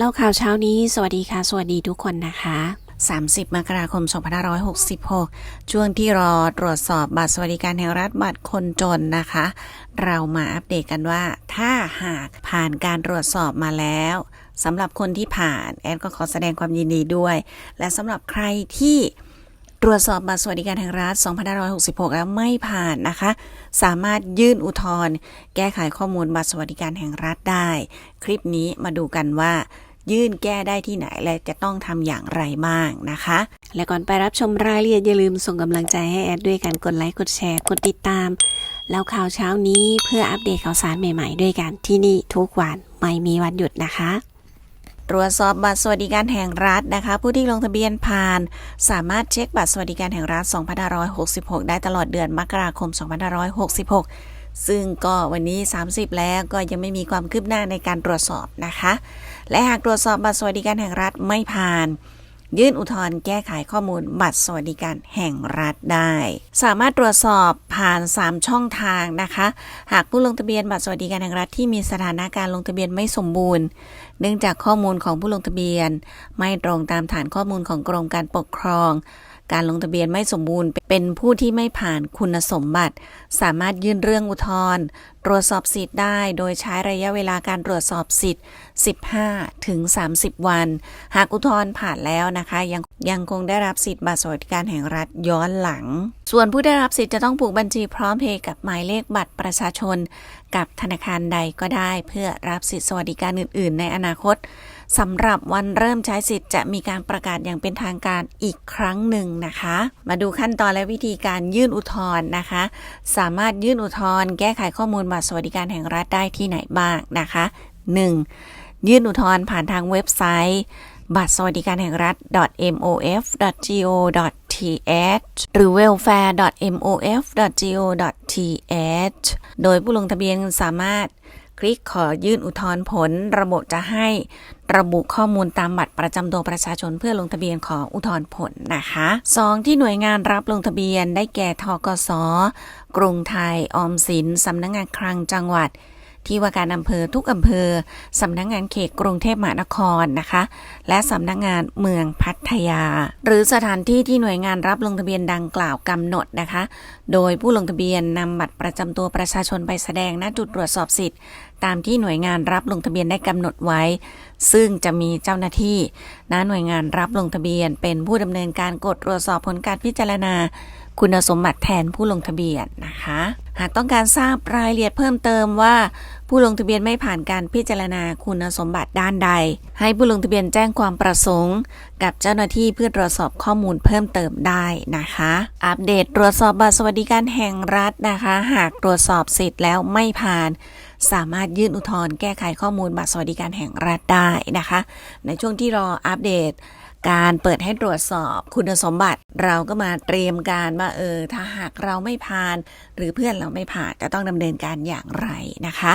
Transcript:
เล่าข่าวเช้านี้ สวัสดีค่ะ สวัสดีทุกคนนะคะ 30 มกราคม 2566 ช่วงที่รอตรวจสอบบัตรสวัสดิการแห่งรัฐบัตรคนจนนะคะ เรามาอัปเดตกันว่า ถ้าหากผ่านการตรวจสอบมาแล้วสำหรับคนที่ผ่านแอดก็ขอแสดงความยินดีด้วย และสำหรับใครที่ตรวจสอบบัตรสวัสดิการแห่งรัฐ 2566 แล้วไม่ผ่านนะคะ สามารถยื่นอุทธรณ์แก้ไขข้อมูลบัตรสวัสดิการแห่งรัฐได้ คลิปนี้มาดูกันว่า ยื่นแก้ได้ที่ไหนและจะต้องทำอย่างไรบ้างนะคะ และก่อนไปรับชมรายละเอียดอย่าลืมส่งกำลังใจให้แอดด้วยการกดไลค์กดแชร์กดติดตามแล้วข่าวเช้านี้เพื่ออัปเดตข่าวสารใหม่ๆ ด้วยกันที่นี่ทุกวันไม่มีวันหยุดนะคะตรวจสอบบัตรสวัสดิการแห่งรัฐนะคะ ผู้ที่ลงทะเบียนผ่าน สามารถเช็คบัตรสวัสดิการแห่งรัฐ 2566 ได้ตลอดเดือนมกราคม 2566 ซึ่งก็วันนี้ 30 แล้วก็ยังไม่มีความคืบหน้าในการตรวจสอบนะคะ และหากตรวจสอบบัตรสวัสดิการแห่งรัฐไม่ผ่าน ยื่นอุทธรณ์แก้ไขข้อมูลบัตรสวัสดิการแห่งรัฐได้ สามารถตรวจสอบ ผ่าน 3 ช่องทางนะคะ หากผู้ลงทะเบียนบัตรสวัสดิการแห่งรัฐที่มีสถานะการลงทะเบียนไม่สมบูรณ์ เนื่องจากข้อมูลของผู้ลงทะเบียน ไม่ตรงตามฐานข้อมูลของกรมการปกครอง การลงทะเบียนไม่สมบูรณ์เป็นผู้ที่ไม่ผ่านคุณสมบัติ สามารถยื่นเรื่องอุทธรณ์ตรวจสอบสิทธิ์ได้โดยใช้ระยะเวลาการตรวจสอบสิทธิ์ 15 ถึง 30 วัน หากอุทธรณ์ผ่านแล้วนะคะ ยังยังคงได้รับสิทธิ์บัตรสวัสดิการแห่งรัฐย้อนหลัง ส่วนผู้ได้รับสิทธิ์จะต้องผูกบัญชีพร้อมเพย์กับหมายเลขบัตรประชาชน กับธนาคารใดก็ได้เพื่อรับสิทธิสวัสดิการอื่น ๆ ในอนาคตสำหรับวันเริ่มใช้สิทธิ์จะมีการประกาศอย่างเป็นทางการอีกครั้งหนึ่งนะคะ มาดูขั้นตอนและวิธีการยื่นอุทธรณ์นะคะ สามารถยื่นอุทธรณ์แก้ไขข้อมูลบัตรสวัสดิการแห่งรัฐได้ที่ไหนบ้างนะคะ 1. ยื่นอุทธรณ์ผ่านทางเว็บไซต์ บัตรสวัสดิการแห่งรัฐ .mof.go mof.go.th หรือ welfare.mof.go.th โดยผู้ลงทะเบียนสามารถคลิกขอยื่นอุทธรณ์ผล ระบบจะให้ระบุข้อมูลตามบัตรประจำตัวประชาชนเพื่อลงทะเบียนขออุทธรณ์ผลนะคะ 2. ที่หน่วยงานรับลงทะเบียนได้แก่ทกส กรุงไทย ออมสินสำนักงงานคลังจังหวัด ที่ว่าการอำเภอทุกอำเภอสำนักงงานเขตกรุงเทพมหานครนะคะ และสำนักงงานเมืองพัทยา หรือสถานที่ที่หน่วยงานรับลงทะเบียนดังกล่าวกำหนดนะคะ โดยผู้ลงทะเบียนนำบัตรประจำตัวประชาชนไปแสดงณจุดตรวจสอบสิทธิ์ตามที่หน่วยงานรับลงทะเบียนได้กำหนดไว้ ซึ่งจะมีเจ้าหน้าที่ณหน่วยงานรับลงทะเบียนเป็นผู้ดำเนินการกดตรวจสอบผลการพิจารณา คุณสมบัติแทนผู้ลงทะเบียนนะคะ หากต้องการทราบรายละเอียดเพิ่มเติมว่า ผู้ลงทะเบียนไม่ผ่านการพิจารณาคุณสมบัติด้านใด ให้ผู้ลงทะเบียนแจ้งความประสงค์ กับเจ้าหน้าที่เพื่อตรวจสอบข้อมูลเพิ่มเติมได้นะคะ อัปเดตตรวจสอบบัตรสวัสดิการแห่งรัฐนะคะ หากตรวจสอบสิทธิ์แล้วไม่ผ่านสามารถยื่นอุทธรณ์แก้ไขข้อมูลบัตรสวัสดิการแห่งรัฐได้นะคะ ในช่วงที่รออัปเดต การเปิดให้ตรวจสอบคุณสมบัติเราก็มาเตรียมการว่าเออถ้าหากเราไม่ผ่าน หรือเพื่อนเราไม่ผ่านจะต้องดำเนินการอย่างไรนะคะ